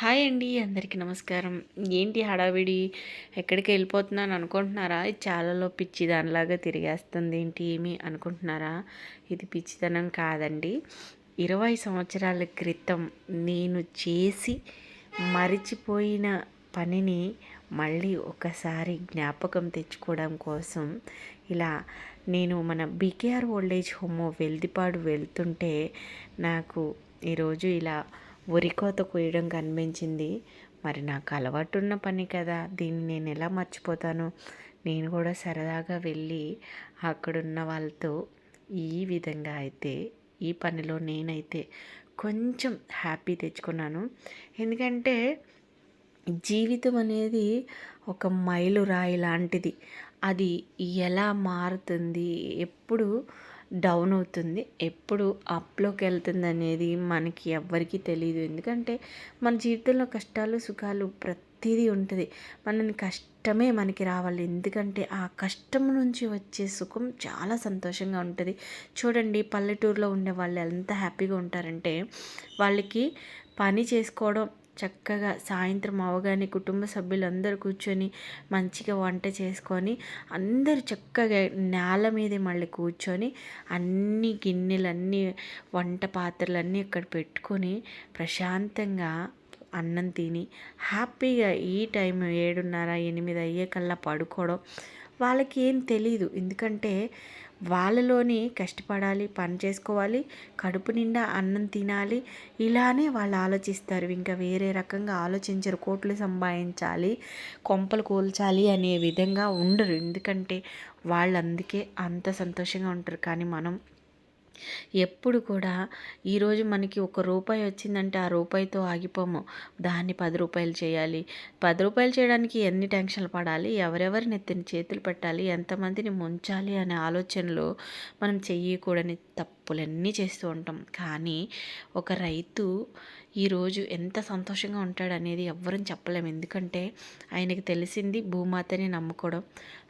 Hi అండి అందరికీ నమస్కారం. ఏంటి హడావిడి? ఎక్కడికి వెళ్ళిపోతున్నాను అనుకుంటున్నారా? ఇది చాలాలో పిచ్చి దానిలాగా తిరిగేస్తుంది ఏంటి ఏమి అనుకుంటున్నారా? ఇది పిచ్చితనం కాదండి. ఇరవై సంవత్సరాల క్రితం నేను చేసి మరిచిపోయిన పనిని మళ్ళీ ఒకసారి జ్ఞాపకం తెచ్చుకోవడం కోసం ఇలా నేను మన బీకేఆర్ ఓల్డేజ్ హోమ్ వెల్దిపాడు వెళ్తుంటే నాకు ఈరోజు ఇలా ఉరికోత కోయడం కనిపించింది మరి నాకు అలవాటు ఉన్న పని కదా దీన్ని నేను ఎలా మర్చిపోతాను? నేను కూడా సరదాగా వెళ్ళి అక్కడున్న వాళ్ళతో ఈ విధంగా అయితే ఈ పనిలో నేనైతే కొంచెం హ్యాపీ తెచ్చుకున్నాను. ఎందుకంటే జీవితం అనేది ఒక మైలురాయి లాంటిది. అది ఎలా మారుతుంది ఎప్పుడు డౌన్ అవుతుంది. ఎప్పుడు అప్లోకి వెళ్తుంది అనేది మనకి ఎవ్వరికీ తెలియదు ఎందుకంటే మన జీవితంలో కష్టాలు సుఖాలు ప్రతిదీ ఉంటుంది. మనని కష్టమే మనకి రావాలి. ఎందుకంటే ఆ కష్టం నుంచి వచ్చే సుఖం చాలా సంతోషంగా ఉంటుంది. చూడండి పల్లెటూరులో ఉండే వాళ్ళు ఎంత హ్యాపీగా ఉంటారంటే వాళ్ళకి పని చేసుకోవడం చక్కగా సాయంత్రం అవగానే కుటుంబ సభ్యులందరూ కూర్చొని మంచిగా వంట చేసుకొని అందరు చక్కగా నేల మీదే మళ్ళీ కూర్చొని అన్ని గిన్నెలన్నీ వంట పాత్రలన్నీ ఇక్కడ పెట్టుకొని ప్రశాంతంగా అన్నం తిని హ్యాపీగా ఈ టైం ఏడున్నర ఎనిమిది అయ్యే కల్లా పడుకోవడం వాళ్ళకి ఏం తెలీదు. ఎందుకంటే వాళ్ళలోనే కష్టపడాలి పని చేసుకోవాలి కడుపు నిండా అన్నం తినాలి ఇలానే వాళ్ళు ఆలోచిస్తారు. ఇంకా వేరే రకంగా ఆలోచించరు. కోట్లు సంపాదించాలి కొంపలు కూల్చాలి అనే విధంగా ఉండరు. ఎందుకంటే వాళ్ళు అందుకే అంత సంతోషంగా ఉంటారు. కానీ మనం ఎప్పుడు కూడా ఈరోజు మనకి ఒక రూపాయి వచ్చిందంటే ఆ రూపాయితో ఆగిపోము. దాన్ని పది రూపాయలు చేయాలి. పది రూపాయలు చేయడానికి ఎన్ని టెన్షన్లు పడాలి? ఎవరెవరిని ఎత్తిన చేతులు పెట్టాలి? ఎంతమందిని ముంచాలి అనే ఆలోచనలు మనం చెయ్యకూడని తప్పులన్నీ చేస్తూ ఉంటాం. కానీ ఒక రైతు ఈరోజు ఎంత సంతోషంగా ఉంటాడనేది ఎవ్వరూ చెప్పలేము ఎందుకంటే ఆయనకి తెలిసింది భూమాతని నమ్ముకోవడం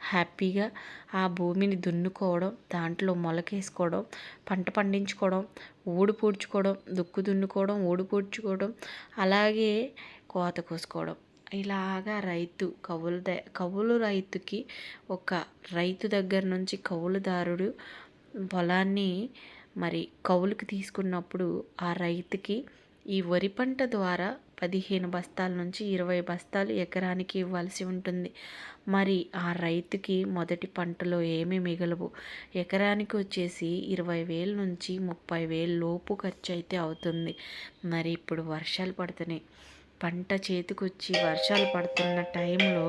హ్యాపీగా ఆ భూమిని దున్నుకోవడం దాంట్లో మొలకేసుకోవడం పంట పండించుకోవడం ఊడు పూడ్చుకోవడం దుక్కు దున్నుకోవడం ఊడు పూడ్చుకోవడం అలాగే కోత కోసుకోవడం. ఇలాగా రైతు కవులు కవులు రైతుకి ఒక రైతు దగ్గర నుంచి కవులుదారుడు పొలాన్ని మరి కవులకు తీసుకున్నప్పుడు ఆ రైతుకి ఈ వరి పంట ద్వారా పదిహేను బస్తాల నుంచి ఇరవై బస్తాలు ఎకరానికి ఇవ్వాల్సి ఉంటుంది. మరి ఆ రైతుకి మొదటి పంటలో ఏమి మిగలవు? ఎకరానికి వచ్చేసి ఇరవై వేల నుంచి ముప్పై వేల లోపు ఖర్చు అయితే అవుతుంది. మరి ఇప్పుడు వర్షాలు పడుతున్నాయి. పంట చేతికొచ్చి వర్షాలు పడుతున్న టైంలో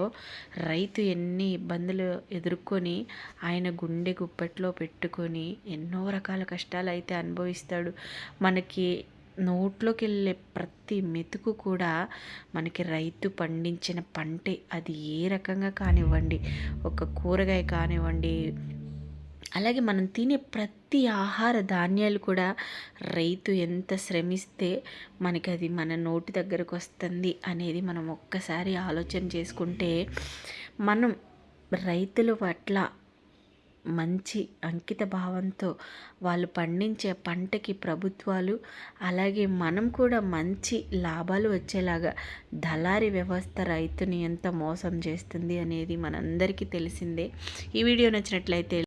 రైతు ఎన్ని ఇబ్బందులు ఎదుర్కొని ఆయన గుండె గుప్పెట్లో పెట్టుకొని ఎన్నో రకాల కష్టాలు అయితే అనుభవిస్తాడు. మనకి నోట్లోకి వెళ్ళే ప్రతి మెతుకు కూడా మనకి రైతు పండించిన పంటే. అది ఏ రకంగా కానివ్వండి ఒక కూరగాయ కానివ్వండి అలాగే మనం తినే ప్రతి ఆహార ధాన్యాలు కూడా రైతు ఎంత శ్రమిస్తే మనకి అది మన నోటి దగ్గరకు వస్తుంది అనేది మనం ఒక్కసారి ఆలోచన చేసుకుంటే మనం రైతుల పట్ల మంచి అంకిత భావంతో వాళ్ళు పండించే పంటకి ప్రభుత్వాలు అలాగే మనం కూడా మంచి లాభాలు వచ్చేలాగా దళారి వ్యవస్థ రైతుని ఎంత మోసం చేస్తుంది అనేది మనందరికీ తెలిసిందే. ఈ వీడియో నచ్చినట్లయితే